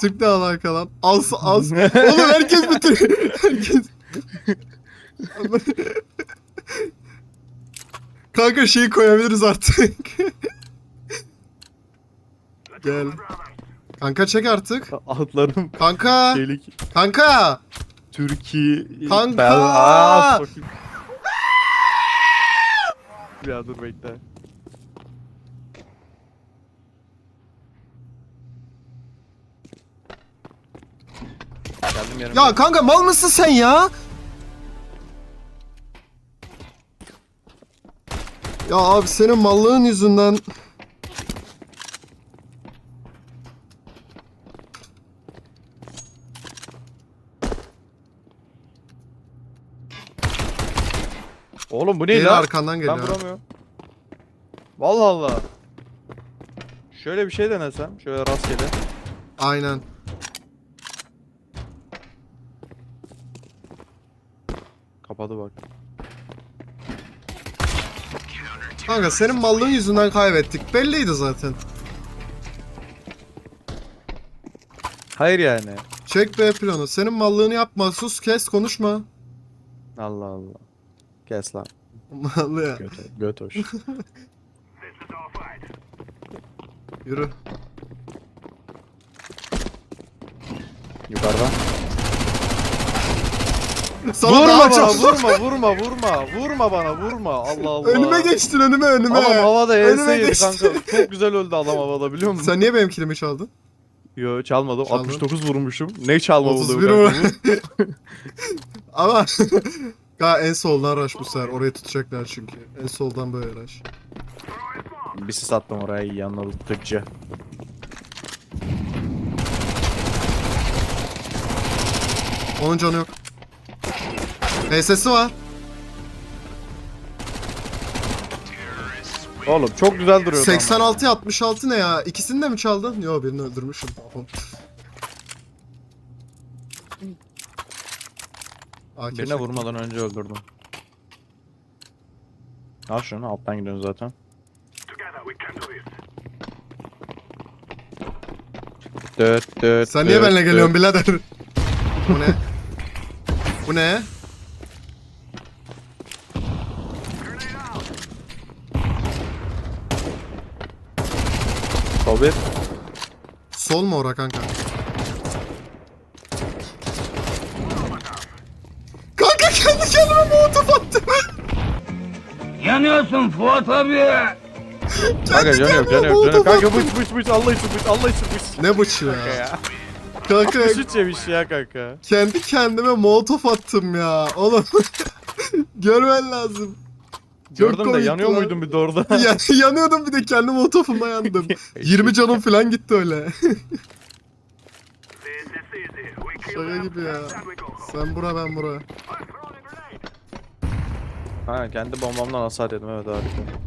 Tüp ne alaka lan? Az az. Oğlum herkes bitir. herkes. Kanka şeyi koyabiliriz artık. Gel. Kanka çek artık. Atlarım Kanka. çelik. Kanka. Türkiye. Kanka! Ben- Aa, ya dur bekle. Geldim yanıma. Ya kanka mal mısın sen ya? Ya abi senin mallığın yüzünden Oğlum bu ne geri lan? arkandan Ben geliyor. vuramıyorum. Vallahi Allah. Şöyle bir şey denesem. Şöyle rastgele. Aynen. Kapadı bak. Kanka senin mallığın yüzünden kaybettik. Belliydi zaten. Hayır yani. Çek B planı. Senin mallığını yapma. Sus kes konuşma. Allah Allah. Kes lan. Mallı ya. Göt, göt hoş. Yürü. Yukarıdan. Sana vurma daha bana, çok- vurma, vurma, vurma. Vurma bana, vurma. Allah Allah. Önüme geçtin önüme önüme. Adam havada enseydi geçti. kanka. Çok güzel öldü adam havada biliyor musun? Sen niye benim kilimi çaldın? Yo çalmadım. Çaldın. 69 vurmuşum. Ne çalma buldu 31 kanka vur. bu? Ama Ga en soldan rush bu sefer. Orayı tutacaklar çünkü. En soldan böyle rush. Bir sis attım oraya yanına tıkçı. Onun canı yok. HS'si var. Oğlum çok güzel duruyor. 86 66 ne ya? İkisini de mi çaldın? Yo birini öldürmüşüm. Tamam. AK Birine çek. vurmadan önce öldürdüm. Al şunu alttan gidiyorsun zaten. Döt döt Sen niye döt, benimle geliyorsun döt. birader? Bu ne? Bu ne? Sol bir. Sol mu ora kanka? Kanka kendi kendime molotof attım. Yanıyorsun Fuat abi. Kanka canı yok canı yok canı molotof yok. Kanka bıç bıç bıç Allah için bıç Allah için bıç. Ne bıçı ya? Kanka ya. Kanka Bıç yemiş ya kanka. kendi kendime molotof attım ya. Oğlum görmen lazım. Gördüm de yanıyor lan. muydun bir de orada? Ya, yanıyordum bir de kendi molotofumla yandım. 20 canım falan gitti öyle. Şaka gibi ya. Sen bura ben bura. Ha kendi bombamdan hasar yedim evet harika.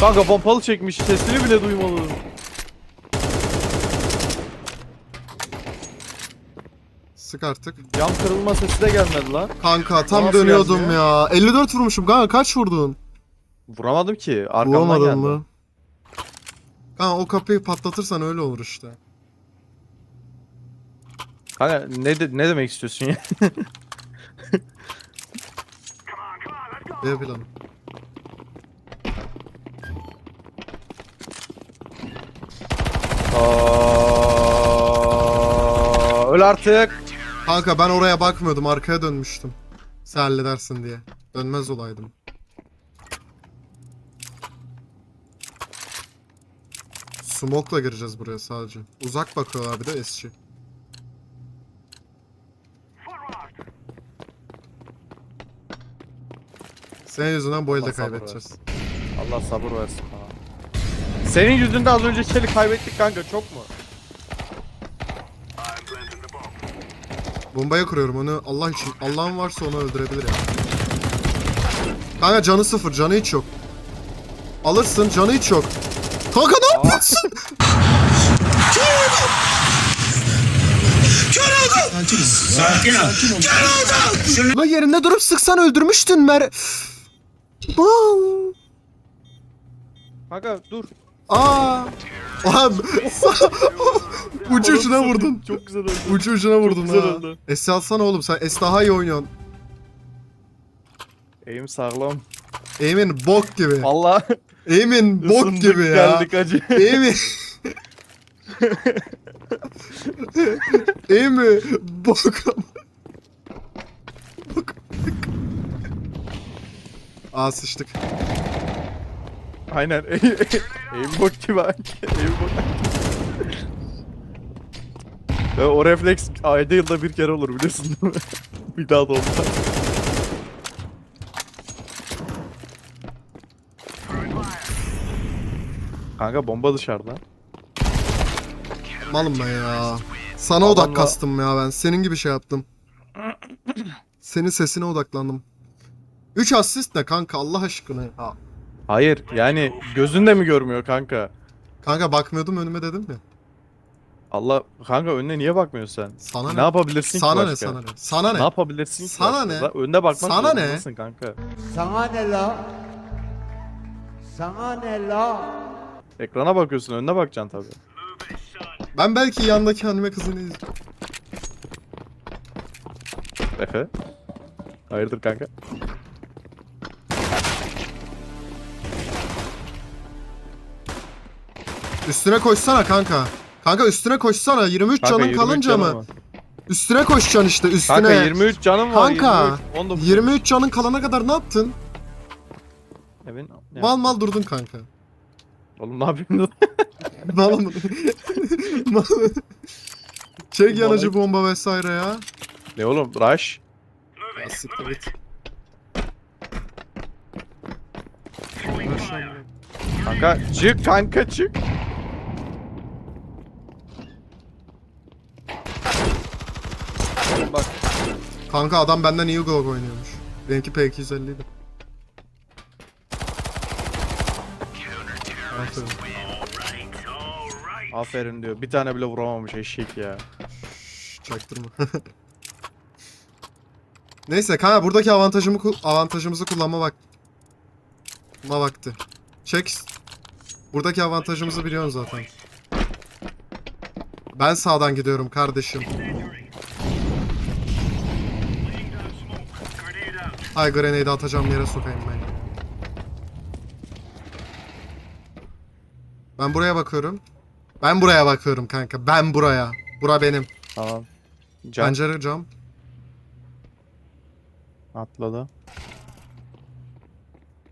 Kanka pompalı çekmiş sesini bile duymadım. Sık artık. Cam kırılma sesi de gelmedi lan. Kanka tam Nasıl dönüyordum gelmiyor? ya. 54 vurmuşum kanka kaç vurdun? Vuramadım ki arkamdan geldi. Vuramadın mı? Kanka o kapıyı patlatırsan öyle olur işte. Kanka ne, de- ne demek istiyorsun ya? B planı. Aa, öl artık. Kanka ben oraya bakmıyordum arkaya dönmüştüm. Sen halledersin diye. Dönmez olaydım. Smoke'la gireceğiz buraya sadece. Uzak bakıyorlar bir de esçi. Senin yüzünden bu elde kaybedeceğiz. Allah sabır versin bana. Senin yüzünden az önce çelik kaybettik kanka çok mu? Bombaya kuruyorum onu Allah için. Allah'ın varsa onu öldürebilir ya. Kanka canı sıfır, canı hiç yok. Alırsın, canı hiç yok. Kanka ne yapıyorsun? Sakin ol. La yerinde durup sıksan öldürmüştün Mer... Mal. Kanka dur. Aa! Lan ucu ucuna vurdun. Çok güzel oldu. Ucu ucuna vurdun güzel ha. oldu. Es alsana oğlum sen Es daha iyi oynuyorsun. Eğim sağlam. Emin bok gibi. Allah. Emin bok gibi ya. Geldik acı. Emin. Emin bok. bok. Aa sıçtık. Aynen. Eğim bok gibi. Eğim bok. Ve o refleks ayda yılda bir kere olur biliyorsun değil mi? bir daha da olmaz. Kanka bomba dışarıda. Malım ben ya. Sana Adamla- odak kastım ya ben. Senin gibi şey yaptım. Senin sesine odaklandım. 3 asist ne kanka Allah aşkına ya. Hayır yani gözün de mi görmüyor kanka? Kanka bakmıyordum önüme dedim ya. Allah kanka önüne niye bakmıyorsun sen? Sana ne ne? yapabilirsin ki Sana ne başka? sana ne? Sana ne? Ne yapabilirsin ki Sana başka? ne? Da- Önüne bakmak Sana ne? zorundasın kanka. Sana ne la? Sana ne la? Ekrana bakıyorsun önüne bakacaksın tabii. Ben belki yandaki anime kızını izliyorum. Efe. Hayırdır kanka? Üstüne koşsana kanka. Kanka üstüne koşsana. 23 Kanka, canın 23 kalınca canım mı? var. Üstüne koşacaksın işte üstüne. Kanka 23 canım var. Kanka, 23, 19. 23 canın kalana kadar ne yaptın? Evin, ne Mal mal durdun kanka. Oğlum ne yapayım? mal mı? mal. Çek yanıcı bomba vesaire ya. ne oğlum? Rush. Ya siktir git. Kanka çık kanka çık. Kanka adam benden iyi Glock oynuyormuş. Benimki P250 idi. Aferin. aferin diyor. Bir tane bile vuramamış eşek ya. Çaktırma. Neyse kanka buradaki avantajımı ku- avantajımızı kullanma bak. Ma vakti. Çek. Buradaki avantajımızı biliyorsun zaten. Ben sağdan gidiyorum kardeşim. Ay grenade'i atacağım yere sokayım ben. Ben buraya bakıyorum. Ben buraya bakıyorum kanka. Ben buraya. Bura benim. Tamam. Can Pencere cam. atladı.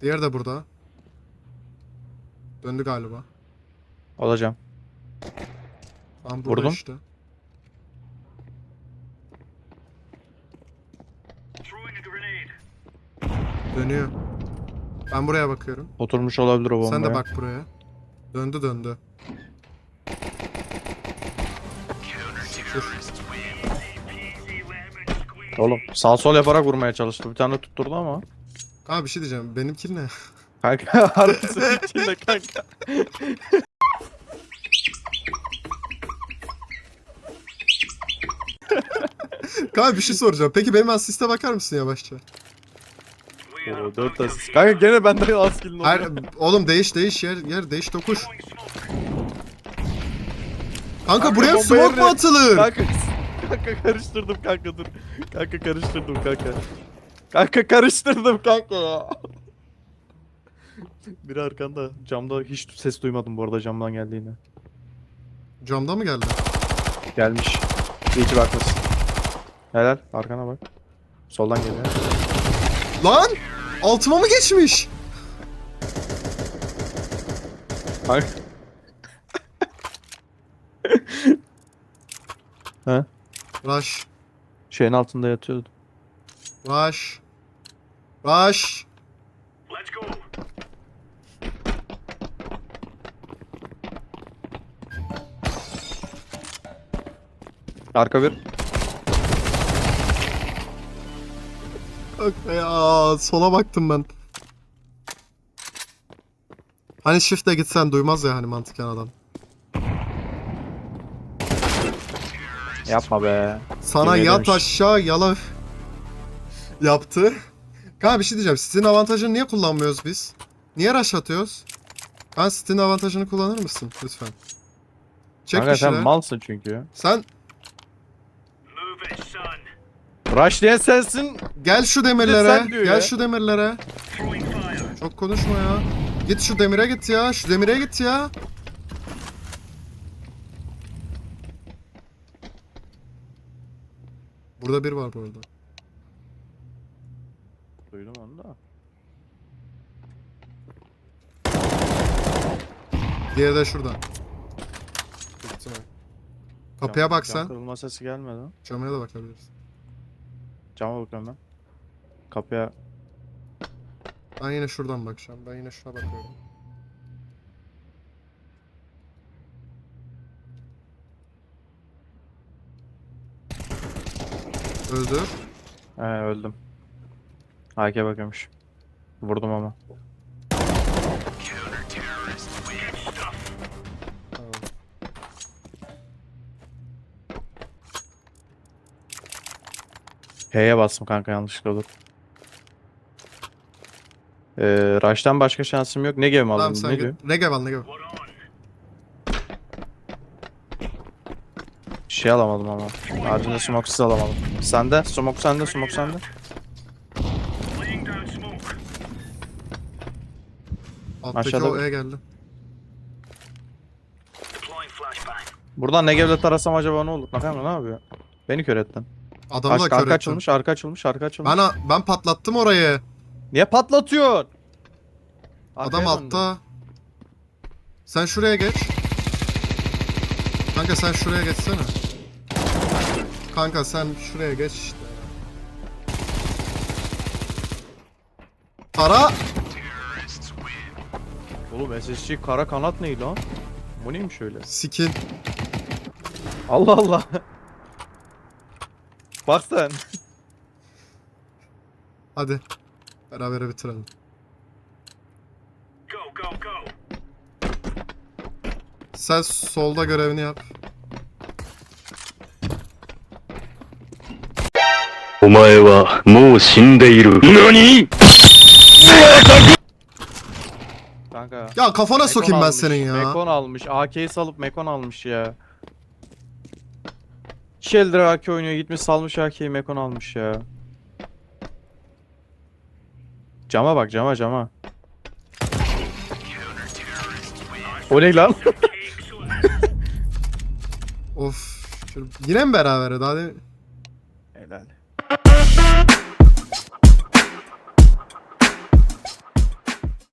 Diğeri de burada. Döndü galiba. Olacağım. Tam burada Vurdum. işte. Dönüyor. Ben buraya bakıyorum. Oturmuş olabilir o bombaya. Sen de bak buraya. Döndü döndü. Oğlum sağ sol yaparak vurmaya çalıştı. Bir tane tutturdu ama. Kanka bir şey diyeceğim. Benim kill ne? Kanka harbisi içinde kanka. Kanka bir şey soracağım. Peki benim asiste bakar mısın yavaşça? Oo 4 asist. Kanka gene benden az kill'in Hayır, oluyor. oğlum değiş değiş yer yer değiş dokuş. Kanka, Kanka, buraya bomba smoke yerine- mu atılır? Kanka, kanka karıştırdım kanka dur. Kanka karıştırdım kanka. Kanka karıştırdım kanka ya. Biri arkanda. Camda hiç ses duymadım bu arada camdan geldiğini. Camda mı geldi? Gelmiş. İyi ki bakmışsın. Helal. Arkana bak. Soldan geliyor. Lan! Altıma mı geçmiş? Kanka. ha? Rush. Şeyin altında yatıyordu. Rush. Rush. Arka bir. Kanka ya sola baktım ben. Hani shift'e gitsen duymaz ya hani mantıken adam. Yapma be. Sana Yemin yat ederim. aşağı yala yaptı. Kanka bir şey diyeceğim. Sizin avantajını niye kullanmıyoruz biz? Niye rush atıyoruz? Ben City'nin avantajını kullanır mısın lütfen? Çek Kanka bir şeyler. sen malsın çünkü. Sen Rush diye sensin. gel şu sen demirlere. diyor Gel ya. şu demirlere. Çok konuşma ya. Git şu demire git ya. Şu demire git ya. Burada bir var bu arada. Duydum onu da. Diğeri de şurada. Kapıya bak Cam sen. kırılma sesi gelmedi. Camaya da bakabiliriz. Cama bakıyorum ben. Kapıya Ben yine şuradan bakacağım. Ben yine şuna bakıyorum. Öldür. He öldüm. AK bakıyormuş. Vurdum ama. H'ye bastım kanka yanlışlıkla dur. Ee, Rush'tan başka şansım yok. Ne game Tamam aldım? sen Ne diyor? git. Negev al Negev. Şey alamadım ama. Haricinde smoke'suz alamadım. Sende? Smoke sende, smoke sende. Alttaki Aşağıda- o E geldi. Buradan Negev'le tarasam acaba ne olur? Bakalım ne yapıyor? Beni kör ettin. Adamı Arka, da kör arka ettim. açılmış, arka açılmış, arka açılmış. Ben, a- ben patlattım orayı. Niye patlatıyorsun? Adam döndü. altta. Sen şuraya geç. Kanka sen şuraya geçsene. Kanka sen şuraya geç işte. Para. Oğlum SSG kara kanat neydi lan? Bu neymiş öyle? Skin. Allah Allah. Bak sen. Hadi. Beraber bitirelim. Sen solda görevini yap. お前はもう死んでいる。何 Kanka. Ya kafana Mekon sokayım ben almış, senin ya. Mekon almış. AK'yi salıp Mekon almış ya. Shelder AK oynuyor gitmiş salmış AK'yi Mekon almış ya. Cama bak cama cama. O ne lan? Of. Yine mi beraber? Daha de...